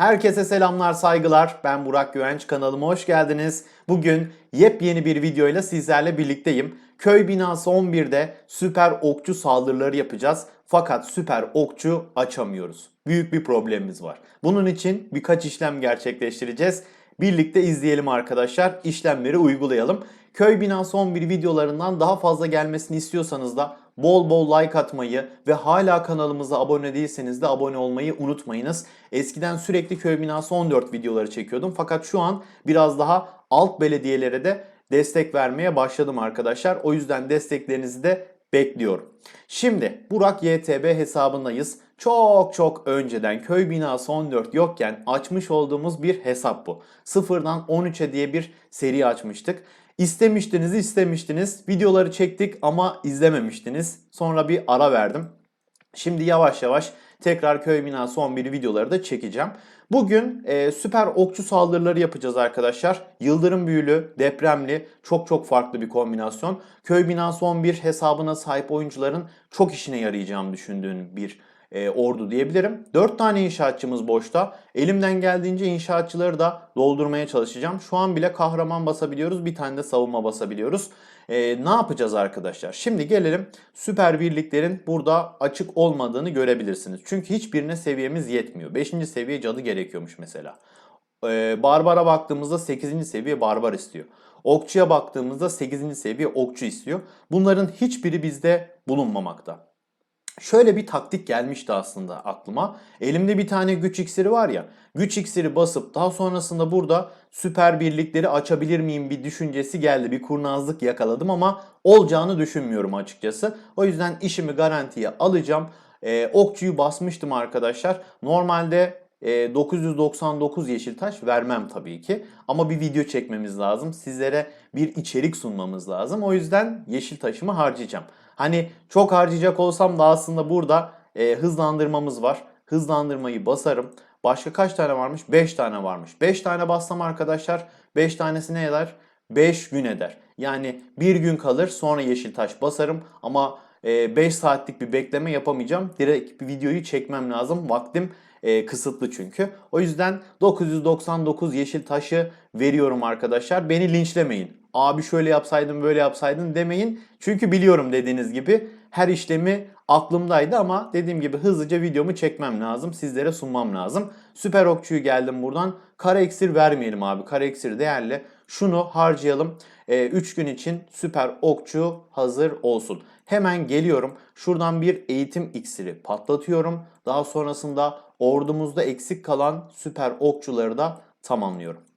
Herkese selamlar, saygılar. Ben Burak Güvenç kanalıma hoş geldiniz. Bugün yepyeni bir videoyla sizlerle birlikteyim. Köy binası 11'de süper okçu saldırıları yapacağız. Fakat süper okçu açamıyoruz. Büyük bir problemimiz var. Bunun için birkaç işlem gerçekleştireceğiz. Birlikte izleyelim arkadaşlar. İşlemleri uygulayalım. Köy binası 11 videolarından daha fazla gelmesini istiyorsanız da bol bol like atmayı ve hala kanalımıza abone değilseniz de abone olmayı unutmayınız. Eskiden sürekli köy binası 14 videoları çekiyordum fakat şu an biraz daha alt belediyelere de destek vermeye başladım arkadaşlar. O yüzden desteklerinizi de bekliyorum. Şimdi Burak YTB hesabındayız. Çok çok önceden köy binası 14 yokken açmış olduğumuz bir hesap bu. Sıfırdan 13'e diye bir seri açmıştık. İstemiştiniz istemiştiniz. Videoları çektik ama izlememiştiniz. Sonra bir ara verdim. Şimdi yavaş yavaş tekrar köy binası 11 videoları da çekeceğim. Bugün e, süper okçu saldırıları yapacağız arkadaşlar. Yıldırım büyülü, depremli, çok çok farklı bir kombinasyon. Köy binası 11 hesabına sahip oyuncuların çok işine yarayacağını düşündüğüm bir e, ordu diyebilirim. 4 tane inşaatçımız boşta. Elimden geldiğince inşaatçıları da doldurmaya çalışacağım. Şu an bile kahraman basabiliyoruz. Bir tane de savunma basabiliyoruz. E, ne yapacağız arkadaşlar? Şimdi gelelim süper birliklerin burada açık olmadığını görebilirsiniz. Çünkü hiçbirine seviyemiz yetmiyor. 5. seviye cadı gerekiyormuş mesela. E, Barbara baktığımızda 8. seviye barbar istiyor. Okçuya baktığımızda 8. seviye okçu istiyor. Bunların hiçbiri bizde bulunmamakta. Şöyle bir taktik gelmişti aslında aklıma. Elimde bir tane güç iksiri var ya. Güç iksiri basıp daha sonrasında burada süper birlikleri açabilir miyim bir düşüncesi geldi. Bir kurnazlık yakaladım ama olacağını düşünmüyorum açıkçası. O yüzden işimi garantiye alacağım. Ee, okçuyu basmıştım arkadaşlar. Normalde e, 999 yeşil taş vermem tabii ki. Ama bir video çekmemiz lazım. Sizlere bir içerik sunmamız lazım. O yüzden yeşil taşımı harcayacağım. Hani çok harcayacak olsam da aslında burada e, hızlandırmamız var. Hızlandırmayı basarım. Başka kaç tane varmış? 5 tane varmış. 5 tane bassam arkadaşlar 5 tanesi ne eder? 5 gün eder. Yani bir gün kalır sonra yeşil taş basarım ama 5 saatlik bir bekleme yapamayacağım. Direkt bir videoyu çekmem lazım. Vaktim e, kısıtlı çünkü. O yüzden 999 yeşil taşı veriyorum arkadaşlar. Beni linçlemeyin. Abi şöyle yapsaydın böyle yapsaydın demeyin. Çünkü biliyorum dediğiniz gibi her işlemi aklımdaydı ama dediğim gibi hızlıca videomu çekmem lazım. Sizlere sunmam lazım. Süper okçuyu geldim buradan. Kara iksir vermeyelim abi. Kara iksir değerli. Şunu harcayalım. 3 gün için süper okçu hazır olsun. Hemen geliyorum. Şuradan bir eğitim iksiri patlatıyorum. Daha sonrasında ordumuzda eksik kalan süper okçuları da tamamlıyorum.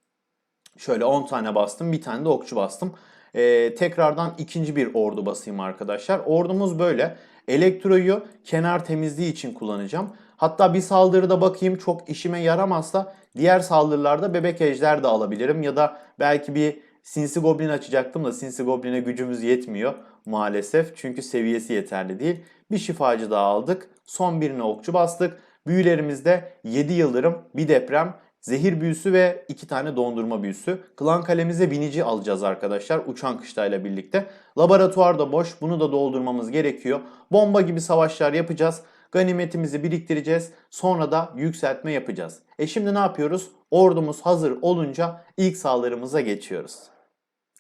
Şöyle 10 tane bastım. Bir tane de okçu bastım. Ee, tekrardan ikinci bir ordu basayım arkadaşlar. Ordumuz böyle. Elektroyu kenar temizliği için kullanacağım. Hatta bir saldırıda bakayım çok işime yaramazsa diğer saldırılarda bebek ejder de alabilirim. Ya da belki bir sinsi goblin açacaktım da sinsi gobline gücümüz yetmiyor maalesef. Çünkü seviyesi yeterli değil. Bir şifacı daha aldık. Son birine okçu bastık. Büyülerimizde 7 yıldırım, bir deprem, Zehir büyüsü ve iki tane dondurma büyüsü. Klan kalemize binici alacağız arkadaşlar uçan kışlayla birlikte. Laboratuvar da boş bunu da doldurmamız gerekiyor. Bomba gibi savaşlar yapacağız. Ganimetimizi biriktireceğiz. Sonra da yükseltme yapacağız. E şimdi ne yapıyoruz? Ordumuz hazır olunca ilk saldırımıza geçiyoruz.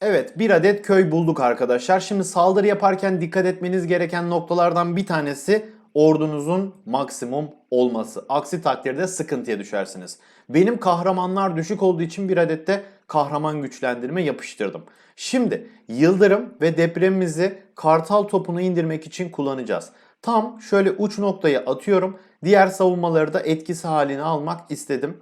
Evet bir adet köy bulduk arkadaşlar. Şimdi saldırı yaparken dikkat etmeniz gereken noktalardan bir tanesi ordunuzun maksimum olması. Aksi takdirde sıkıntıya düşersiniz. Benim kahramanlar düşük olduğu için bir adet de kahraman güçlendirme yapıştırdım. Şimdi yıldırım ve depremimizi kartal topunu indirmek için kullanacağız. Tam şöyle uç noktaya atıyorum. Diğer savunmaları da etkisi haline almak istedim.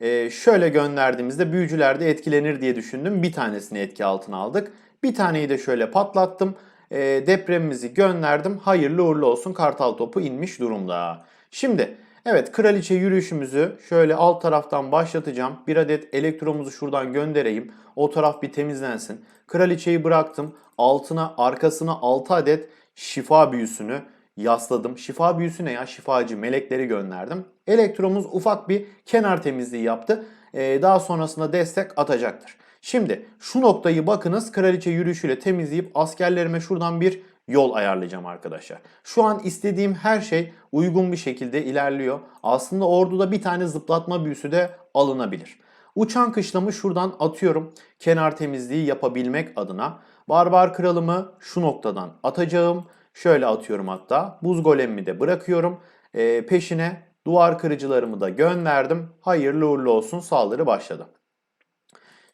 Ee, şöyle gönderdiğimizde büyücüler de etkilenir diye düşündüm. Bir tanesini etki altına aldık. Bir taneyi de şöyle patlattım. Ee, depremimizi gönderdim. Hayırlı uğurlu olsun kartal topu inmiş durumda. Şimdi evet kraliçe yürüyüşümüzü şöyle alt taraftan başlatacağım. Bir adet elektromuzu şuradan göndereyim. O taraf bir temizlensin. Kraliçeyi bıraktım. Altına arkasına 6 adet şifa büyüsünü yasladım. Şifa büyüsü ne ya? Şifacı melekleri gönderdim. Elektromuz ufak bir kenar temizliği yaptı. Ee, daha sonrasında destek atacaktır. Şimdi şu noktayı bakınız kraliçe yürüyüşüyle temizleyip askerlerime şuradan bir yol ayarlayacağım arkadaşlar. Şu an istediğim her şey uygun bir şekilde ilerliyor. Aslında orduda bir tane zıplatma büyüsü de alınabilir. Uçan kışlamı şuradan atıyorum kenar temizliği yapabilmek adına. Barbar kralımı şu noktadan atacağım. Şöyle atıyorum hatta. Buz golemimi de bırakıyorum. Ee, peşine duvar kırıcılarımı da gönderdim. Hayırlı uğurlu olsun saldırı başladı.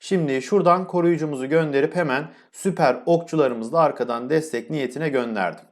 Şimdi şuradan koruyucumuzu gönderip hemen süper okçularımızı da arkadan destek niyetine gönderdim.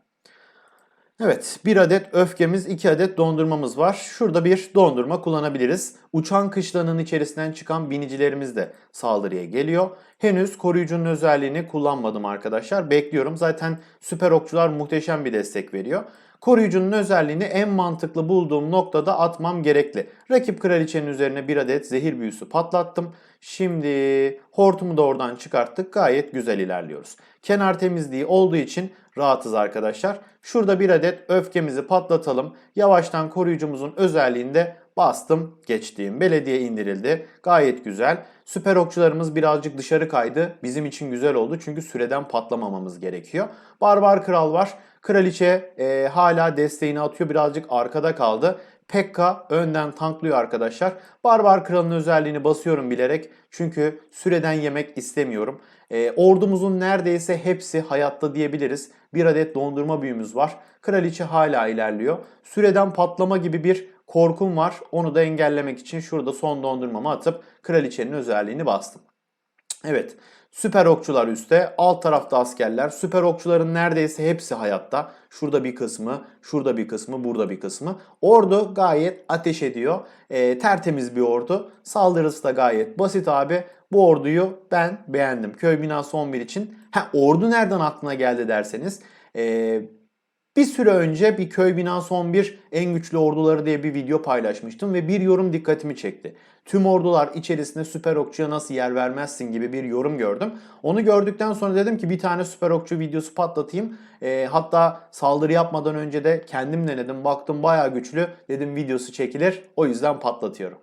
Evet, bir adet öfkemiz, iki adet dondurmamız var. Şurada bir dondurma kullanabiliriz. Uçan kışlanın içerisinden çıkan binicilerimiz de saldırıya geliyor. Henüz koruyucunun özelliğini kullanmadım arkadaşlar. Bekliyorum. Zaten süper okçular muhteşem bir destek veriyor. Koruyucunun özelliğini en mantıklı bulduğum noktada atmam gerekli. Rakip kraliçenin üzerine bir adet zehir büyüsü patlattım. Şimdi hortumu da oradan çıkarttık. Gayet güzel ilerliyoruz. Kenar temizliği olduğu için rahatız arkadaşlar. Şurada bir adet öfkemizi patlatalım. Yavaştan koruyucumuzun özelliğinde bastım. Geçtiğim belediye indirildi. Gayet güzel. Süper okçularımız birazcık dışarı kaydı. Bizim için güzel oldu çünkü süreden patlamamamız gerekiyor. Barbar kral var. Kraliçe e, hala desteğini atıyor. Birazcık arkada kaldı. Pekka önden tanklıyor arkadaşlar. Barbar kralın özelliğini basıyorum bilerek. Çünkü süreden yemek istemiyorum. E, ordumuzun neredeyse hepsi hayatta diyebiliriz. Bir adet dondurma büyümüz var. Kraliçe hala ilerliyor. Süreden patlama gibi bir korkum var. Onu da engellemek için şurada son dondurmamı atıp kraliçenin özelliğini bastım. Evet. Süper okçular üstte, alt tarafta askerler. Süper okçuların neredeyse hepsi hayatta. Şurada bir kısmı, şurada bir kısmı, burada bir kısmı. Ordu gayet ateş ediyor. E, tertemiz bir ordu. Saldırısı da gayet basit abi. Bu orduyu ben beğendim. Köy binası 11 için. Ha ordu nereden aklına geldi derseniz. E, bir süre önce bir köy binası 11 en güçlü orduları diye bir video paylaşmıştım ve bir yorum dikkatimi çekti. Tüm ordular içerisinde süper okçuya nasıl yer vermezsin gibi bir yorum gördüm. Onu gördükten sonra dedim ki bir tane süper okçu videosu patlatayım. E, hatta saldırı yapmadan önce de kendim denedim. Baktım baya güçlü. Dedim videosu çekilir. O yüzden patlatıyorum.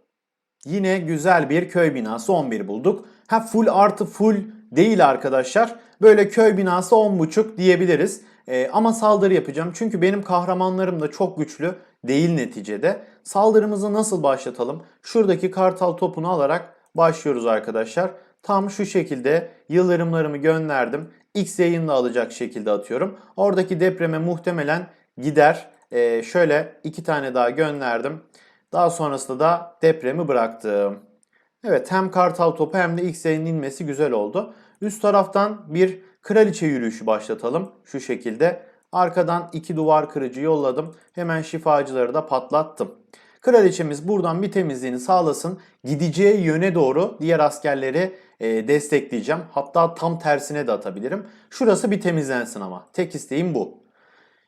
Yine güzel bir köy binası 11 bulduk. Ha full artı full değil arkadaşlar. Böyle köy binası 10.5 diyebiliriz. Ee, ama saldırı yapacağım. Çünkü benim kahramanlarım da çok güçlü değil neticede. Saldırımızı nasıl başlatalım? Şuradaki kartal topunu alarak başlıyoruz arkadaşlar. Tam şu şekilde yıldırımlarımı gönderdim. X yayını da alacak şekilde atıyorum. Oradaki depreme muhtemelen gider. Ee, şöyle iki tane daha gönderdim. Daha sonrasında da depremi bıraktım. Evet hem kartal topu hem de X yayının inmesi güzel oldu. Üst taraftan bir kraliçe yürüyüşü başlatalım. Şu şekilde. Arkadan iki duvar kırıcı yolladım. Hemen şifacıları da patlattım. Kraliçemiz buradan bir temizliğini sağlasın. Gideceği yöne doğru diğer askerleri e, destekleyeceğim. Hatta tam tersine de atabilirim. Şurası bir temizlensin ama. Tek isteğim bu.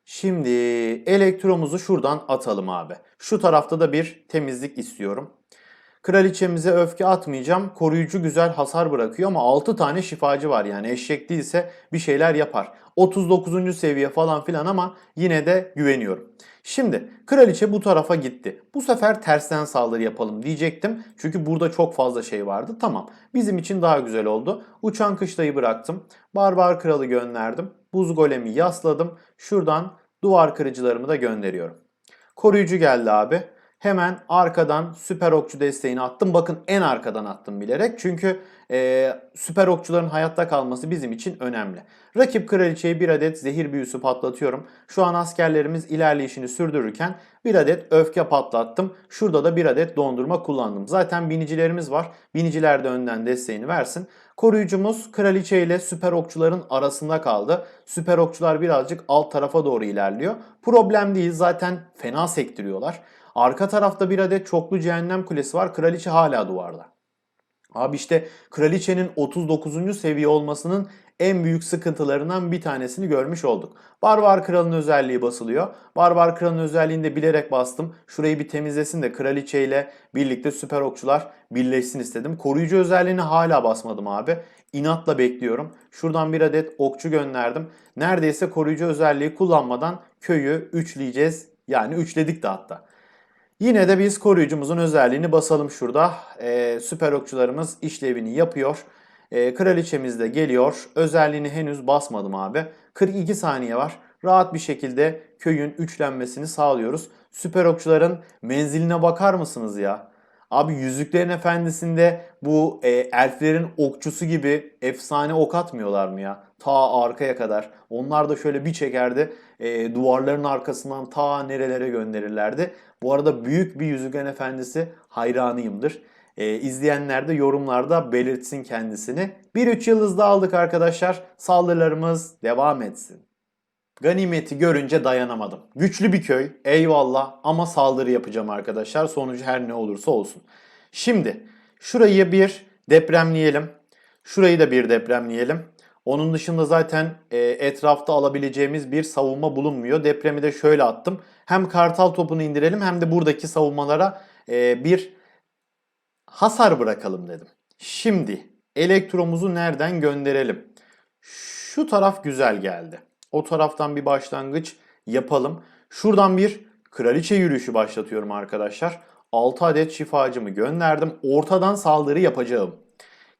Şimdi elektromuzu şuradan atalım abi. Şu tarafta da bir temizlik istiyorum. Kraliçemize öfke atmayacağım. Koruyucu güzel hasar bırakıyor ama 6 tane şifacı var yani eşek değilse bir şeyler yapar. 39. seviye falan filan ama yine de güveniyorum. Şimdi kraliçe bu tarafa gitti. Bu sefer tersten saldırı yapalım diyecektim. Çünkü burada çok fazla şey vardı. Tamam bizim için daha güzel oldu. Uçan kışlayı bıraktım. Barbar kralı gönderdim. Buz golemi yasladım. Şuradan duvar kırıcılarımı da gönderiyorum. Koruyucu geldi abi. Hemen arkadan süper okçu desteğini attım. Bakın en arkadan attım bilerek. Çünkü e, süper okçuların hayatta kalması bizim için önemli. Rakip kraliçeyi bir adet zehir büyüsü patlatıyorum. Şu an askerlerimiz ilerleyişini sürdürürken bir adet öfke patlattım. Şurada da bir adet dondurma kullandım. Zaten binicilerimiz var. Biniciler de önden desteğini versin. Koruyucumuz kraliçe ile süper okçuların arasında kaldı. Süper okçular birazcık alt tarafa doğru ilerliyor. Problem değil zaten fena sektiriyorlar. Arka tarafta bir adet çoklu cehennem kulesi var. Kraliçe hala duvarda. Abi işte kraliçenin 39. seviye olmasının en büyük sıkıntılarından bir tanesini görmüş olduk. Barbar kralın özelliği basılıyor. Barbar kralın özelliğini de bilerek bastım. Şurayı bir temizlesin de kraliçe ile birlikte süper okçular birleşsin istedim. Koruyucu özelliğini hala basmadım abi. İnatla bekliyorum. Şuradan bir adet okçu gönderdim. Neredeyse koruyucu özelliği kullanmadan köyü üçleyeceğiz. Yani üçledik de hatta. Yine de biz koruyucumuzun özelliğini basalım şurada. Ee, süper okçularımız işlevini yapıyor. Ee, kraliçemiz de geliyor. Özelliğini henüz basmadım abi. 42 saniye var. Rahat bir şekilde köyün üçlenmesini sağlıyoruz. Süper okçuların menziline bakar mısınız ya? Abi Yüzüklerin Efendisi'nde bu e, elflerin okçusu gibi efsane ok atmıyorlar mı ya? Ta arkaya kadar. Onlar da şöyle bir çekerdi. e, duvarların arkasından ta nerelere gönderirlerdi. Bu arada büyük bir Yüzüklerin Efendisi hayranıyımdır. E, izleyenler de yorumlarda belirtsin kendisini. Bir üç yıldız da aldık arkadaşlar. Saldırılarımız devam etsin. Ganimeti görünce dayanamadım. Güçlü bir köy, eyvallah ama saldırı yapacağım arkadaşlar. Sonucu her ne olursa olsun. Şimdi şurayı bir depremleyelim. Şurayı da bir depremleyelim. Onun dışında zaten e, etrafta alabileceğimiz bir savunma bulunmuyor. Depremi de şöyle attım. Hem kartal topunu indirelim hem de buradaki savunmalara e, bir hasar bırakalım dedim. Şimdi elektromuzu nereden gönderelim? Şu taraf güzel geldi. O taraftan bir başlangıç yapalım. Şuradan bir kraliçe yürüyüşü başlatıyorum arkadaşlar. 6 adet şifacımı gönderdim. Ortadan saldırı yapacağım.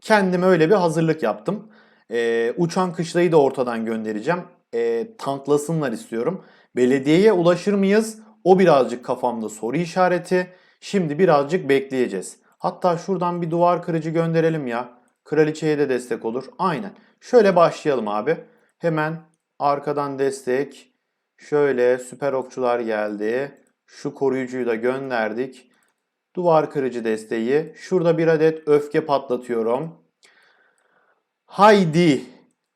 Kendime öyle bir hazırlık yaptım. Ee, uçan kışlayı da ortadan göndereceğim. Ee, tanklasınlar istiyorum. Belediyeye ulaşır mıyız? O birazcık kafamda soru işareti. Şimdi birazcık bekleyeceğiz. Hatta şuradan bir duvar kırıcı gönderelim ya. Kraliçeye de destek olur. Aynen. Şöyle başlayalım abi. Hemen arkadan destek. Şöyle süper okçular geldi. Şu koruyucuyu da gönderdik. Duvar kırıcı desteği. Şurada bir adet öfke patlatıyorum. Haydi.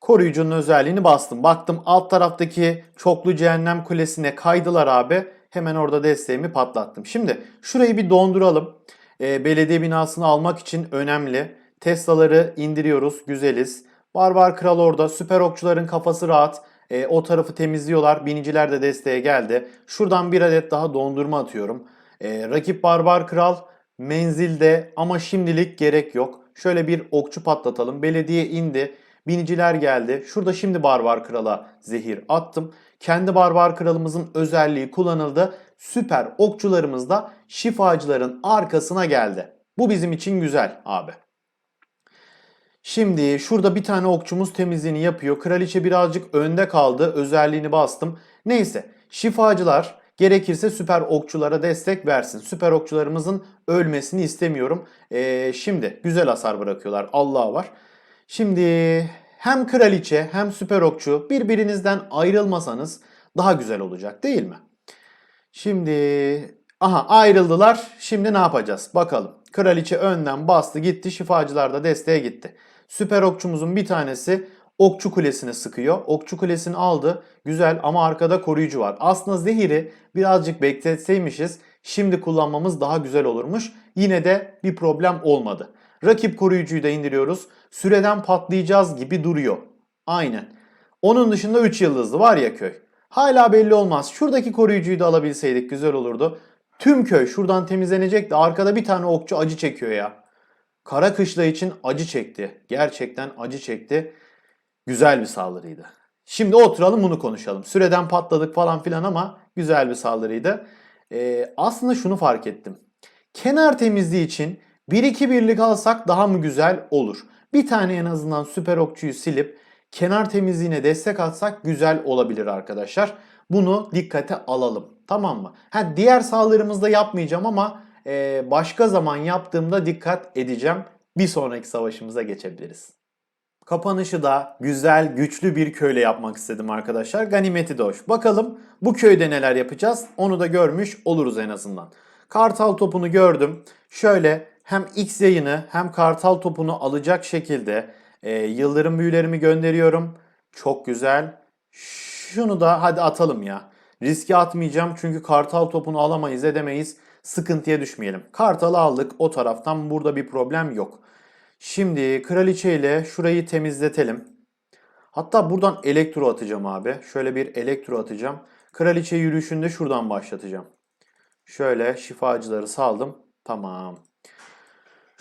Koruyucunun özelliğini bastım. Baktım alt taraftaki çoklu cehennem kulesine kaydılar abi. Hemen orada desteğimi patlattım. Şimdi şurayı bir donduralım. E, belediye binasını almak için önemli. Tesla'ları indiriyoruz. Güzeliz. Barbar Kral orada. Süper okçuların kafası rahat. E, o tarafı temizliyorlar. Biniciler de desteğe geldi. Şuradan bir adet daha dondurma atıyorum. E, rakip Barbar Kral menzilde ama şimdilik gerek yok. Şöyle bir okçu patlatalım. Belediye indi. Biniciler geldi. Şurada şimdi Barbar Kral'a zehir attım. Kendi Barbar Kralımızın özelliği kullanıldı. Süper okçularımız da şifacıların arkasına geldi. Bu bizim için güzel abi. Şimdi şurada bir tane okçumuz temizliğini yapıyor. Kraliçe birazcık önde kaldı. Özelliğini bastım. Neyse şifacılar gerekirse süper okçulara destek versin. Süper okçularımızın ölmesini istemiyorum. Ee, şimdi güzel hasar bırakıyorlar. Allah var. Şimdi hem kraliçe hem süper okçu birbirinizden ayrılmasanız daha güzel olacak değil mi? Şimdi aha ayrıldılar. Şimdi ne yapacağız? Bakalım. Kraliçe önden bastı gitti. Şifacılar da desteğe gitti. Süper okçumuzun bir tanesi okçu kulesini sıkıyor. Okçu kulesini aldı. Güzel ama arkada koruyucu var. Aslında zehiri birazcık bekletseymişiz. Şimdi kullanmamız daha güzel olurmuş. Yine de bir problem olmadı. Rakip koruyucuyu da indiriyoruz. Süreden patlayacağız gibi duruyor. Aynen. Onun dışında 3 yıldızlı var ya köy. Hala belli olmaz. Şuradaki koruyucuyu da alabilseydik güzel olurdu. Tüm köy şuradan temizlenecek de arkada bir tane okçu acı çekiyor ya. Kara kışla için acı çekti. Gerçekten acı çekti. Güzel bir saldırıydı. Şimdi oturalım bunu konuşalım. Süreden patladık falan filan ama güzel bir saldırıydı. Ee, aslında şunu fark ettim. Kenar temizliği için 1-2 birlik alsak daha mı güzel olur? Bir tane en azından süper okçuyu silip kenar temizliğine destek atsak güzel olabilir arkadaşlar. Bunu dikkate alalım. Tamam mı? Ha, diğer saldırımızda yapmayacağım ama e, başka zaman yaptığımda dikkat edeceğim. Bir sonraki savaşımıza geçebiliriz. Kapanışı da güzel, güçlü bir köyle yapmak istedim arkadaşlar. Ganimeti de hoş. Bakalım bu köyde neler yapacağız? Onu da görmüş oluruz en azından. Kartal topunu gördüm. Şöyle hem X yayını hem kartal topunu alacak şekilde e, yıldırım büyülerimi gönderiyorum. Çok güzel. Şunu da hadi atalım ya. Riske atmayacağım çünkü kartal topunu alamayız edemeyiz. Sıkıntıya düşmeyelim. Kartalı aldık o taraftan burada bir problem yok. Şimdi kraliçe ile şurayı temizletelim. Hatta buradan elektro atacağım abi. Şöyle bir elektro atacağım. Kraliçe yürüyüşünde şuradan başlatacağım. Şöyle şifacıları saldım. Tamam.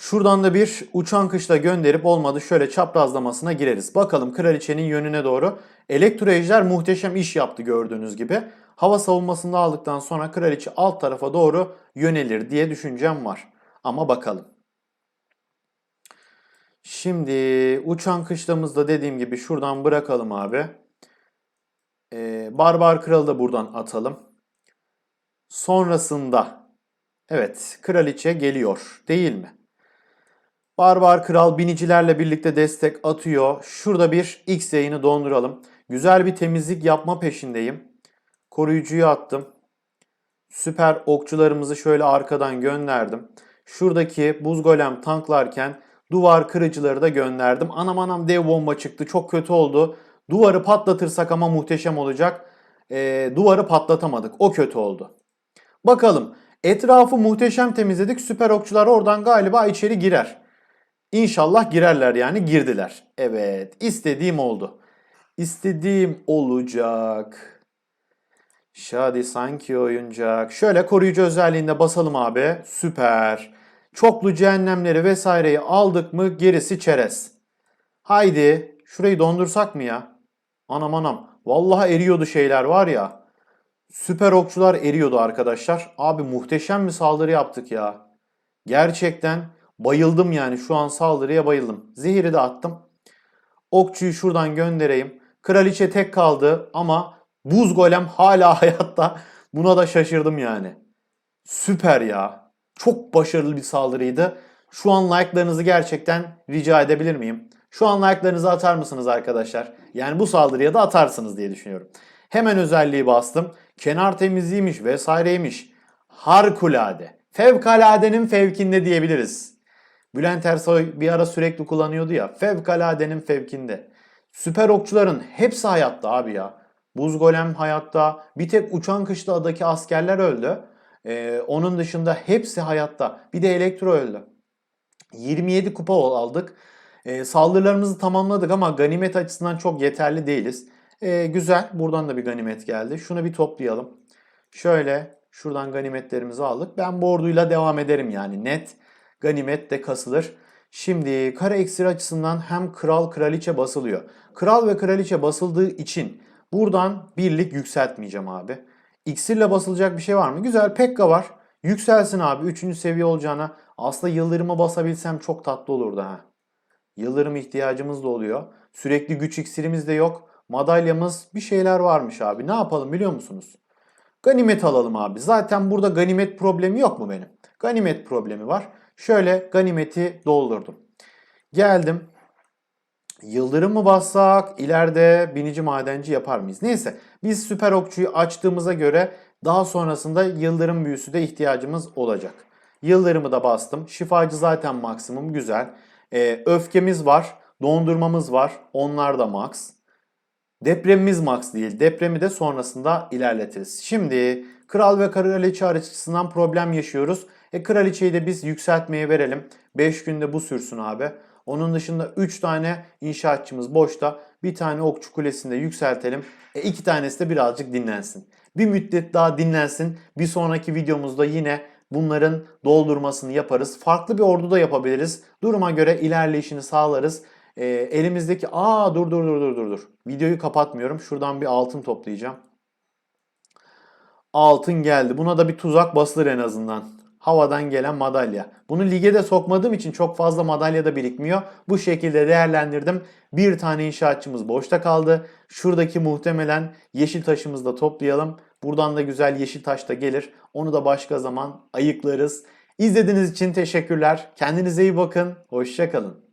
Şuradan da bir uçan kışla gönderip olmadı şöyle çaprazlamasına gireriz. Bakalım kraliçenin yönüne doğru. Elektro ejder muhteşem iş yaptı gördüğünüz gibi. Hava savunmasını aldıktan sonra kraliçe alt tarafa doğru yönelir diye düşüncem var. Ama bakalım. Şimdi uçan kışlamızda dediğim gibi şuradan bırakalım abi. Ee, Barbar Kralı da buradan atalım. Sonrasında evet kraliçe geliyor değil mi? Barbar Kral binicilerle birlikte destek atıyor. Şurada bir X yayını donduralım. Güzel bir temizlik yapma peşindeyim. Koruyucuyu attım. Süper okçularımızı şöyle arkadan gönderdim. Şuradaki buz golem tanklarken duvar kırıcıları da gönderdim. Anam anam dev bomba çıktı. Çok kötü oldu. Duvarı patlatırsak ama muhteşem olacak. Ee, duvarı patlatamadık. O kötü oldu. Bakalım. Etrafı muhteşem temizledik. Süper okçular oradan galiba içeri girer. İnşallah girerler yani girdiler. Evet istediğim oldu. İstediğim olacak. Şadi sanki oyuncak. Şöyle koruyucu özelliğinde basalım abi. Süper. Çoklu cehennemleri vesaireyi aldık mı gerisi çerez. Haydi şurayı dondursak mı ya? Anam anam. Vallahi eriyordu şeyler var ya. Süper okçular eriyordu arkadaşlar. Abi muhteşem bir saldırı yaptık ya. Gerçekten bayıldım yani şu an saldırıya bayıldım. Zehiri de attım. Okçuyu şuradan göndereyim. Kraliçe tek kaldı ama buz golem hala hayatta. Buna da şaşırdım yani. Süper ya. Çok başarılı bir saldırıydı. Şu an like'larınızı gerçekten rica edebilir miyim? Şu an like'larınızı atar mısınız arkadaşlar? Yani bu saldırıya da atarsınız diye düşünüyorum. Hemen özelliği bastım. Kenar temizliğiymiş vesaireymiş. Harikulade. Fevkaladenin fevkinde diyebiliriz. Bülent Ersoy bir ara sürekli kullanıyordu ya. Fevkaladenin fevkinde. Süper okçuların hepsi hayatta abi ya. Buz golem hayatta. Bir tek uçan kışladaki askerler öldü. Ee, onun dışında hepsi hayatta. Bir de elektro öldü. 27 kupa aldık. Ee, saldırılarımızı tamamladık ama ganimet açısından çok yeterli değiliz. Ee, güzel. Buradan da bir ganimet geldi. Şunu bir toplayalım. Şöyle şuradan ganimetlerimizi aldık. Ben bu orduyla devam ederim yani net. Ganimet de kasılır. Şimdi kara eksir açısından hem kral kraliçe basılıyor. Kral ve kraliçe basıldığı için buradan birlik yükseltmeyeceğim abi. İksirle basılacak bir şey var mı? Güzel Pekka var. Yükselsin abi. Üçüncü seviye olacağına. Aslında yıldırımı basabilsem çok tatlı olurdu ha. Yıldırım ihtiyacımız da oluyor. Sürekli güç iksirimiz de yok. Madalyamız bir şeyler varmış abi. Ne yapalım biliyor musunuz? Ganimet alalım abi. Zaten burada ganimet problemi yok mu benim? Ganimet problemi var. Şöyle ganimeti doldurdum. Geldim. Yıldırım mı bassak ileride binici madenci yapar mıyız? Neyse biz süper okçuyu açtığımıza göre daha sonrasında yıldırım büyüsü de ihtiyacımız olacak. Yıldırımı da bastım. Şifacı zaten maksimum güzel. Ee, öfkemiz var. Dondurmamız var. Onlar da max. Depremimiz max değil. Depremi de sonrasında ilerletiriz. Şimdi kral ve kraliçe açısından problem yaşıyoruz. E kraliçeyi de biz yükseltmeye verelim. 5 günde bu sürsün abi. Onun dışında 3 tane inşaatçımız boşta. Bir tane okçu kulesinde yükseltelim. E 2 tanesi de birazcık dinlensin. Bir müddet daha dinlensin. Bir sonraki videomuzda yine bunların doldurmasını yaparız. Farklı bir ordu da yapabiliriz. Duruma göre ilerleyişini sağlarız. E, elimizdeki aa dur dur dur dur dur dur. Videoyu kapatmıyorum. Şuradan bir altın toplayacağım. Altın geldi. Buna da bir tuzak basılır en azından. Havadan gelen madalya. Bunu lige de sokmadığım için çok fazla madalya da birikmiyor. Bu şekilde değerlendirdim. Bir tane inşaatçımız boşta kaldı. Şuradaki muhtemelen yeşil taşımızı da toplayalım. Buradan da güzel yeşil taş da gelir. Onu da başka zaman ayıklarız. İzlediğiniz için teşekkürler. Kendinize iyi bakın. Hoşçakalın.